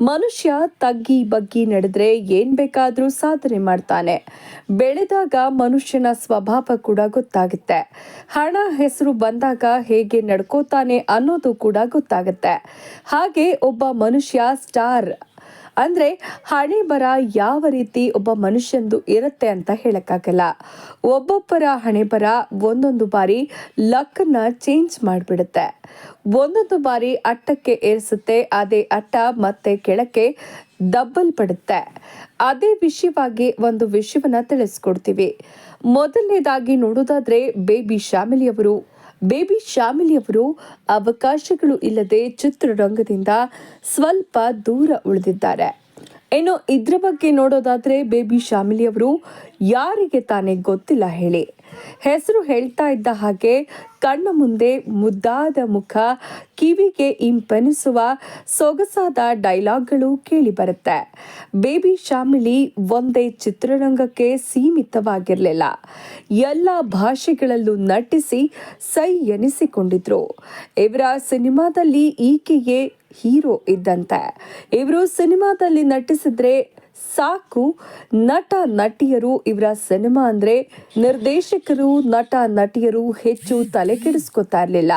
ಮನುಷ್ಯ ತಗ್ಗಿ ಬಗ್ಗಿ ನಡೆದ್ರೆ ಏನ್ ಬೇಕಾದ್ರೂ ಸಾಧನೆ ಮಾಡ್ತಾನೆ. ಬೆಳೆದಾಗ ಮನುಷ್ಯನ ಸ್ವಭಾವ ಕೂಡ ಗೊತ್ತಾಗುತ್ತೆ. ಹಣ, ಹೆಸರು ಬಂದಾಗ ಹೇಗೆ ನಡ್ಕೋತಾನೆ ಅನ್ನೋದು ಕೂಡ ಗೊತ್ತಾಗುತ್ತೆ. ಹಾಗೆ ಒಬ್ಬ ಮನುಷ್ಯ ಸ್ಟಾರ್ ಅಂದ್ರೆ ಹಣೆ ಬರ ಯಾವ ರೀತಿ ಒಬ್ಬ ಮನುಷ್ಯಂದು ಇರುತ್ತೆ ಅಂತ ಹೇಳೋಕ್ಕಾಗಲ್ಲ. ಒಬ್ಬೊಬ್ಬರ ಹಣೆ ಬರ ಒಂದೊಂದು ಬಾರಿ ಲಕ್ಕನ್ನ ಚೇಂಜ್ ಮಾಡಿಬಿಡುತ್ತೆ. ಒಂದೊಂದು ಬಾರಿ ಅಟ್ಟಕ್ಕೆ ಏರಿಸುತ್ತೆ, ಅದೇ ಅಟ್ಟ ಮತ್ತೆ ಕೆಳಕ್ಕೆ ದಬ್ಬಲ್ಪಡುತ್ತೆ ಅದೇ ವಿಷಯವಾಗಿ ಒಂದು ವಿಷಯವನ್ನ ತಿಳಿಸ್ಕೊಡ್ತೀವಿ. ಮೊದಲನೇದಾಗಿ ನೋಡೋದಾದ್ರೆ ಬೇಬಿ ಶಾಮಿಲಿಯವರು ಬೇಬಿ ಶ್ಯಾಮಿಲಿಯವರು ಅವಕಾಶಗಳು ಇಲ್ಲದೆ ಚಿತ್ರರಂಗದಿಂದ ಸ್ವಲ್ಪ ದೂರ ಉಳಿದಿದ್ದಾರೆ. ಇನ್ನು ಇದ್ರ ಬಗ್ಗೆ ನೋಡೋದಾದ್ರೆ ಬೇಬಿ ಶ್ಯಾಮಿಲಿಯವರು ಯಾರಿಗೆ ತಾನೇ ಗೊತ್ತಿಲ್ಲ ಹೇಳಿ. ಹೆಸರು ಹೇಳ್ತಾ ಇದ್ದ ಹಾಗೆ ಕಣ್ಣ ಮುಂದೆ ಮುದ್ದಾದ ಮುಖ, ಕಿವಿಗೆ ಇಂಪನಿಸುವ ಸೊಗಸಾದ ಡೈಲಾಗ್ಗಳು ಕೇಳಿ ಬರುತ್ತೆ. ಬೇಬಿ ಶಾಮಿಲಿ ಒಂದೇ ಚಿತ್ರರಂಗಕ್ಕೆ ಸೀಮಿತವಾಗಿರಲಿಲ್ಲ. ಎಲ್ಲ ಭಾಷೆಗಳಲ್ಲೂ ನಟಿಸಿ ಸೈ ಎನಿಸಿಕೊಂಡಿದ್ರು. ಇವರ ಸಿನಿಮಾದಲ್ಲಿ ಈಕೆಯೇ ಹೀರೋ ಇದ್ದಂತೆ. ಇವರು ಸಿನಿಮಾದಲ್ಲಿ ನಟಿಸಿದ್ರೆ ಸಾಕು ನಟ ನಟಿಯರು ಇವರ ಸಿನಿಮಾ ಅಂದ್ರೆ ನಿರ್ದೇಶಕರು, ನಟ ನಟಿಯರು ಹೆಚ್ಚು ತಲೆ ಕೆಡಿಸ್ಕೊತಾ ಇರಲಿಲ್ಲ.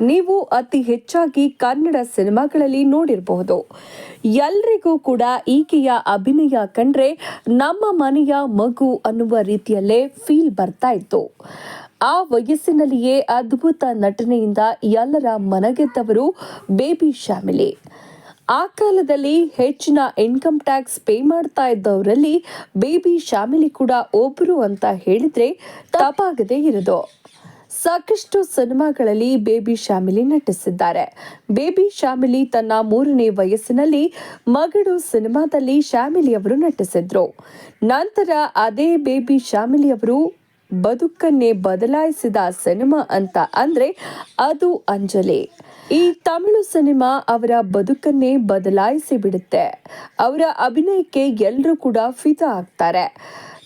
ನೀವು ಅತಿ ಹೆಚ್ಚಾಗಿ ಕನ್ನಡ ಸಿನಿಮಾಗಳಲ್ಲಿ ನೋಡಿರಬಹುದು. ಎಲ್ರಿಗೂ ಕೂಡ ಈಕೆಯ ಅಭಿನಯ ಕಂಡ್ರೆ ನಮ್ಮ ಮನೆಯ ಮಗು ಅನ್ನುವ ರೀತಿಯಲ್ಲೇ ಫೀಲ್ ಬರ್ತಾ ಇತ್ತು. ಆ ವಯಸ್ಸಿನಲ್ಲಿಯೇ ಅದ್ಭುತ ನಟನೆಯಿಂದ ಎಲ್ಲರ ಮನಗೆದ್ದವರು ಬೇಬಿ ಶಾಮಿಲಿ ಆ ಕಾಲದಲ್ಲಿ ಹೆಚ್ಚಿನ ಇನ್ಕಮ್ ಟ್ಯಾಕ್ಸ್ ಪೇ ಮಾಡ್ತಾ ಇದ್ದವರಲ್ಲಿ ಬೇಬಿ ಶಾಮಿಲಿ ಕೂಡ ಒಬ್ಬರು ಅಂತ ಹೇಳಿದ್ರೆ ತಪ್ಪಾಗದೇ ಇರೋದು. ಸಾಕಷ್ಟು ಸಿನಿಮಾಗಳಲ್ಲಿ ಬೇಬಿ ಶ್ಯಾಮಿಲಿ ನಟಿಸಿದ್ದಾರೆ. ಬೇಬಿ ಶ್ಯಾಮಿಲಿ ತನ್ನ ಮೂರನೇ ವಯಸ್ಸಿನಲ್ಲಿ ಮಗಳು ಸಿನಿಮಾದಲ್ಲಿ ಶಾಮಿಲಿ ಅವರು ನಟಿಸಿದ್ರು. ನಂತರ ಅದೇ ಬೇಬಿ ಶಾಮಿಲಿ ಅವರು ಬದುಕನ್ನೇ ಬದಲಾಯಿಸಿದ ಸಿನಿಮಾ ಅಂತ ಅಂದ್ರೆ ಅದು ಅಂಜಲಿ. ಈ ತಮಿಳು ಸಿನಿಮಾ ಅವರ ಬದುಕನ್ನೇ ಬದಲಾಯಿಸಿ ಬಿಡುತ್ತೆ. ಅವರ ಅಭಿನಯಕ್ಕೆ ಎಲ್ಲರೂ ಕೂಡ ಫಿದಾ ಆಗ್ತಾರೆ.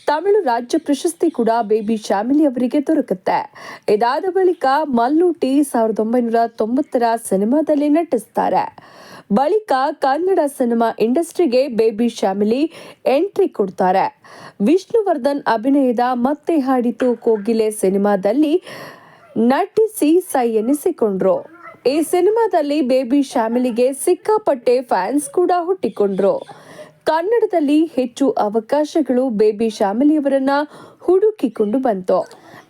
ತಮಿಳು ರಾಜ್ಯ ಪ್ರಶಸ್ತಿ ಕೂಡ ಬೇಬಿ ಶ್ಯಾಮಿಲಿ ಅವರಿಗೆ ದೊರಕುತ್ತೆ. ಇದಾದ ಬಳಿಕ ಮಲ್ಲೂಟಿ ಸಾವಿರದ ಒಂಬೈನೂರ ತೊಂಬತ್ತರ ಸಿನಿಮಾದಲ್ಲಿ ನಟಿಸ್ತಾರೆ. ಬಳಿಕ ಕನ್ನಡ ಸಿನಿಮಾ ಇಂಡಸ್ಟ್ರಿಗೆ ಬೇಬಿ ಶ್ಯಾಮಿಲಿ ಎಂಟ್ರಿ ಕೊಡ್ತಾರೆ. ವಿಷ್ಣುವರ್ಧನ್ ಅಭಿನಯದ ಮತ್ತೆ ಹಾಡಿತು ಕೋಗಿಲೆ ಸಿನಿಮಾದಲ್ಲಿ ನಟಿಸಿ ಸೈ ಎನಿಸಿಕೊಂಡ್ರು. ಈ ಸಿನಿಮಾದಲ್ಲಿ ಬೇಬಿ ಶ್ಯಾಮಿಲಿಗೆ ಸಿಕ್ಕಾಪಟ್ಟೆ ಫ್ಯಾನ್ಸ್ ಕೂಡ ಹುಟ್ಟಿಕೊಂಡ್ರು. ಕನ್ನಡದಲ್ಲಿ ಹೆಚ್ಚು ಅವಕಾಶಗಳು ಬೇಬಿ ಶ್ಯಾಮಿಲಿಯವರನ್ನ ಹುಡುಕಿಕೊಂಡು ಬಂತು.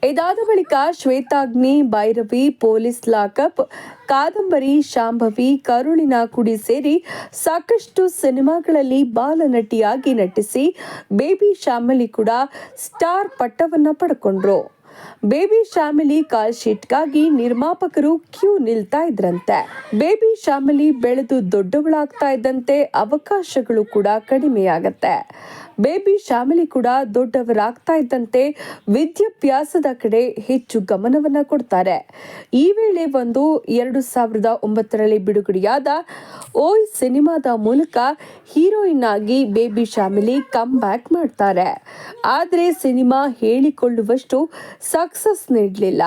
ಇದಾದ ಬಳಿಕ ಶ್ವೇತಾಗ್ನಿ, ಭೈರವಿ, ಪೊಲೀಸ್ ಲಾಕಪ್, ಕಾದಂಬರಿ, ಶಾಂಭವಿ, ಕರುಳಿನ ಕುಡಿ ಸೇರಿ ಸಾಕಷ್ಟು ಸಿನಿಮಾಗಳಲ್ಲಿ ಬಾಲನಟಿಯಾಗಿ ನಟಿಸಿ ಬೇಬಿ ಶ್ಯಾಮಲಿ ಕೂಡ ಸ್ಟಾರ್ ಪಟ್ಟವನ್ನ ಪಡ್ಕೊಂಡ್ರು. ಬೇಬಿ ಶ್ಯಾಮಿಲಿ ಕಾಲ್ ಶೀಟ್ಗಾಗಿ ನಿರ್ಮಾಪಕರು ಕ್ಯೂ ನಿಲ್ತಾ ಇದ್ರಂತೆ. ಬೇಬಿ ಶ್ಯಾಮಿಲಿ ಬೆಳೆದು ದೊಡ್ಡವಳಾಗ್ತಾ ಇದ್ದಂತೆ ಅವಕಾಶಗಳು ಕೂಡ ಕಡಿಮೆಯಾಗತ್ತೆ. ಬೇಬಿ ಶಾಮಿಲಿ ಕೂಡ ದೊಡ್ಡವರಾಗ್ತಾ ಇದ್ದಂತೆ ವಿದ್ಯಾಭ್ಯಾಸದ ಕಡೆ ಹೆಚ್ಚು ಗಮನವನ್ನ ಕೊಡ್ತಾರೆ. ಈ ವೇಳೆ ಒಂದು ಎರಡು ಸಾವಿರದ ಒಂಬತ್ತರಲ್ಲಿ ಬಿಡುಗಡೆಯಾದ ಓಯ್ ಸಿನಿಮಾದ ಮೂಲಕ ಹೀರೋಯಿನ್ ಆಗಿ ಬೇಬಿ ಶಾಮಿಲಿ ಕಮ್ ಬ್ಯಾಕ್ ಮಾಡ್ತಾರೆ. ಆದರೆ ಸಿನಿಮಾ ಹೇಳಿಕೊಳ್ಳುವಷ್ಟು ಸಕ್ಸಸ್ ನೀಡಲಿಲ್ಲ.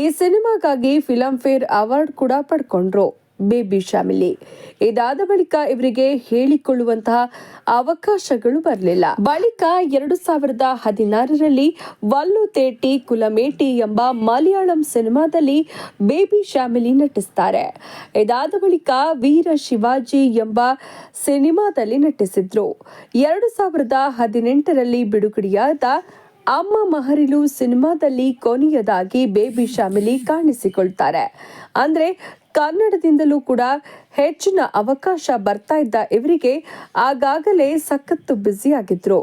ಈ ಸಿನಿಮಾಗಾಗಿ ಫಿಲಂ ಫೇರ್ ಅವಾರ್ಡ್ ಕೂಡ ಪಡ್ಕೊಂಡ್ರು. ಬೇಬಿ ಫ್ಯಾಮಿಲಿ. ಇದಾದ ಬಳಿಕ ಇವರಿಗೆ ಹೇಳಿಕೊಳ್ಳುವಂತಹ ಅವಕಾಶಗಳು ಬರಲಿಲ್ಲ. ಬಳಿಕ ಎರಡು ಸಾವಿರದ ಹದಿನಾರರಲ್ಲಿ ವಲ್ಲು ತೇಟಿ ಕುಲಮೇಟಿ ಎಂಬ ಮಲಯಾಳಂ ಸಿನಿಮಾದಲ್ಲಿ ಬೇಬಿ ಫ್ಯಾಮಿಲಿ ನಟಿಸ್ತಾರೆ. ಇದಾದ ಬಳಿಕ ವೀರ ಶಿವಾಜಿ ಎಂಬ ಸಿನಿಮಾದಲ್ಲಿ ನಟಿಸಿದ್ರು. ಎರಡು ಸಾವಿರದ ಹದಿನೆಂಟರಲ್ಲಿ ಬಿಡುಗಡೆಯಾದ ಅಮ್ಮ ಮಹರಿಲು ಸಿನಿಮಾದಲ್ಲಿ ಕೊನೆಯದಾಗಿ ಬೇಬಿ ಫ್ಯಾಮಿಲಿ ಕಾಣಿಸಿಕೊಳ್ತಾರೆ. ಅಂದ್ರೆ ಕನ್ನಡದಿಂದಲೂ ಕೂಡ ಹೆಚ್ಚಿನ ಅವಕಾಶ ಬರ್ತಾ ಇದ್ದ ಇವರಿಗೆ ಆಗಾಗಲೇ ಸಖತ್ತು ಬ್ಯುಸಿ ಆಗಿದ್ರು.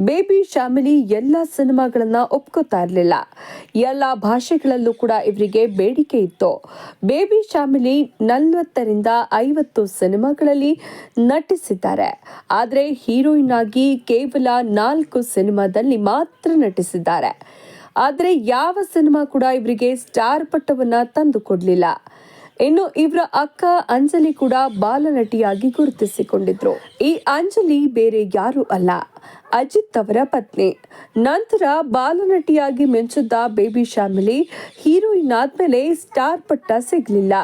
ಬೇಬಿ ಶಾಮಿಲಿ ಎಲ್ಲ ಸಿನಿಮಾಗಳನ್ನ ಒಪ್ಕೋತಾ ಇರಲಿಲ್ಲ. ಎಲ್ಲ ಭಾಷೆಗಳಲ್ಲೂ ಕೂಡ ಇವರಿಗೆ ಬೇಡಿಕೆ ಇತ್ತು. ಬೇಬಿ ಶಾಮಿಲಿ ನಲವತ್ತರಿಂದ ಐವತ್ತು ಸಿನಿಮಾಗಳಲ್ಲಿ ನಟಿಸಿದ್ದಾರೆ. ಆದರೆ ಹೀರೋಯಿನ್ ಆಗಿ ಕೇವಲ ನಾಲ್ಕು ಸಿನಿಮಾದಲ್ಲಿ ಮಾತ್ರ ನಟಿಸಿದ್ದಾರೆ. ಆದರೆ ಯಾವ ಸಿನಿಮಾ ಕೂಡ ಇವರಿಗೆ ಸ್ಟಾರ್ ಪಟ್ಟವನ್ನ ತಂದು ಕೊಡ್ಲಿಲ್ಲ. ಇನ್ನು ಇವರ ಅಕ್ಕ ಅಂಜಲಿ ಕೂಡ ಬಾಲನಟಿಯಾಗಿ ಗುರುತಿಸಿಕೊಂಡಿದ್ರು. ಈ ಅಂಜಲಿ ಬೇರೆ ಯಾರು ಅಲ್ಲ. ಅಜಿತ್ ಅವರ ಪತ್ನಿ. ನಂತರ ಬಾಲನಟಿಯಾಗಿ ಮಿಂಚಿದ್ದ ಬೇಬಿ ಶ್ಯಾಮಿಲಿ ಹೀರೋಯಿನ್ ಆದ್ಮೇಲೆ ಸ್ಟಾರ್ ಪಟ್ಟ ಸಿಗಲಿಲ್ಲ.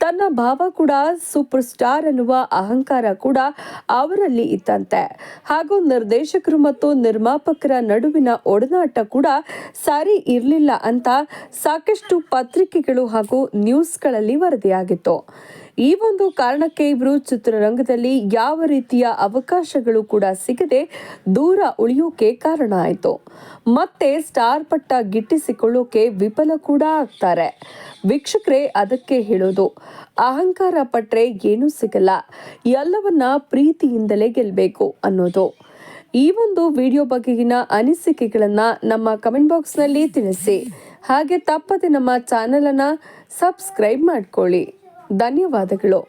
ತನ್ನ ಭಾವ ಕೂಡ ಸೂಪರ್ ಸ್ಟಾರ್ ಅನ್ನುವ ಅಹಂಕಾರ ಕೂಡ ಅವರಲ್ಲಿ ಇತ್ತಂತೆ. ಹಾಗೂ ನಿರ್ದೇಶಕರು ಮತ್ತು ನಿರ್ಮಾಪಕರ ನಡುವಿನ ಒಡನಾಟ ಕೂಡ ಸರಿ ಇರಲಿಲ್ಲ ಅಂತ ಸಾಕಷ್ಟು ಪತ್ರಿಕೆಗಳು ಹಾಗೂ ನ್ಯೂಸ್ಗಳಲ್ಲಿ ವರದಿಯಾಗಿತ್ತು. ಈ ಒಂದು ಕಾರಣಕ್ಕೆ ಇವರು ಚಿತ್ರರಂಗದಲ್ಲಿ ಯಾವ ರೀತಿಯ ಅವಕಾಶಗಳು ಕೂಡ ಸಿಗದೆ ದೂರ ಉಳಿಯೋಕೆ ಕಾರಣ ಆಯಿತು. ಮತ್ತೆ ಸ್ಟಾರ್ ಪಟ್ಟ ಗಿಟ್ಟಿಸಿಕೊಳ್ಳೋಕೆ ವಿಫಲ ಕೂಡ ಆಗ್ತಾರೆ. ವೀಕ್ಷಕರೇ, ಅದಕ್ಕೆ ಹೇಳೋದು, ಅಹಂಕಾರ ಪಟ್ರೆ ಏನೂ ಸಿಗಲ್ಲ. ಎಲ್ಲವನ್ನ ಪ್ರೀತಿಯಿಂದಲೇ ಗೆಲ್ಲಬೇಕು ಅನ್ನೋದು. ಈ ಒಂದು ವಿಡಿಯೋ ಬಗೆಗಿನ ಅನಿಸಿಕೆಗಳನ್ನ ನಮ್ಮ ಕಮೆಂಟ್ ಬಾಕ್ಸ್ನಲ್ಲಿ ತಿಳಿಸಿ. ಹಾಗೆ ತಪ್ಪದೆ ನಮ್ಮ ಚಾನಲನ್ನು ಸಬ್ಸ್ಕ್ರೈಬ್ ಮಾಡ್ಕೊಳ್ಳಿ. ಧನ್ಯವಾದಗಳು